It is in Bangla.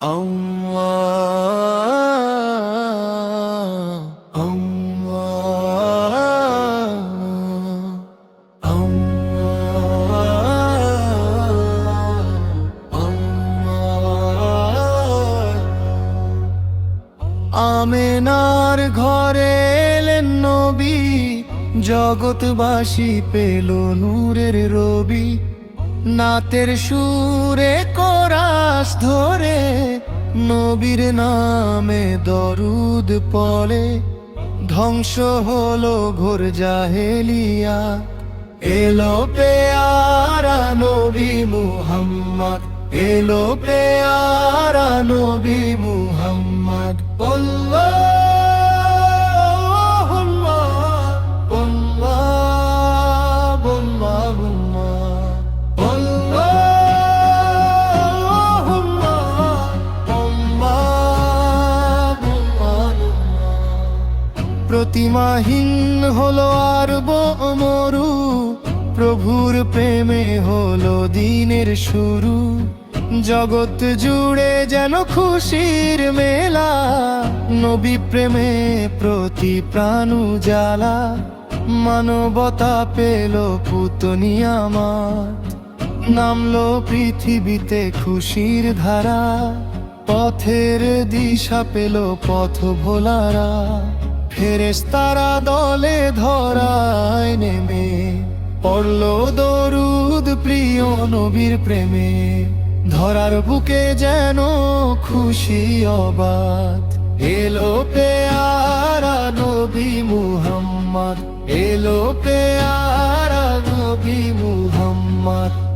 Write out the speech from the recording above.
আমেনার ঘরে এলেন নবী জগৎবাসী পেল নূরের রবি। নাতের সুরে কোরাস ধরে নবীর নামে দরুদ পড়ে। ধ্বংস হলো ঘোর জাহেলিয়া। এলো পেয়ারা নবী মুহাম্মদ। এলো পেয়ারা নবী মুহাম্মদ। প্রতিমাহীন হলো আর মরু প্রভুর প্রেমে হলো দিনের শুরু। জগৎ জুড়ে যেন খুশির মেলা। নবী প্রেমে প্রতি প্রাণ জ্বালা। মানবতা পেল পুতনি আমার। নামলো পৃথিবীতে খুশির ধারা। পথের দিশা পেল পথ ভোলারা। ফেরেস্তারা দলে ধরায় নেমে। পড়ল দরুদ প্রিয় নবীর প্রেমে। ধরার বুকে যেন খুশি অবাদ এলো পেয়ারা নবী মুহাম্মদ। এলো পেয়ারা নবী মুহাম্মদ।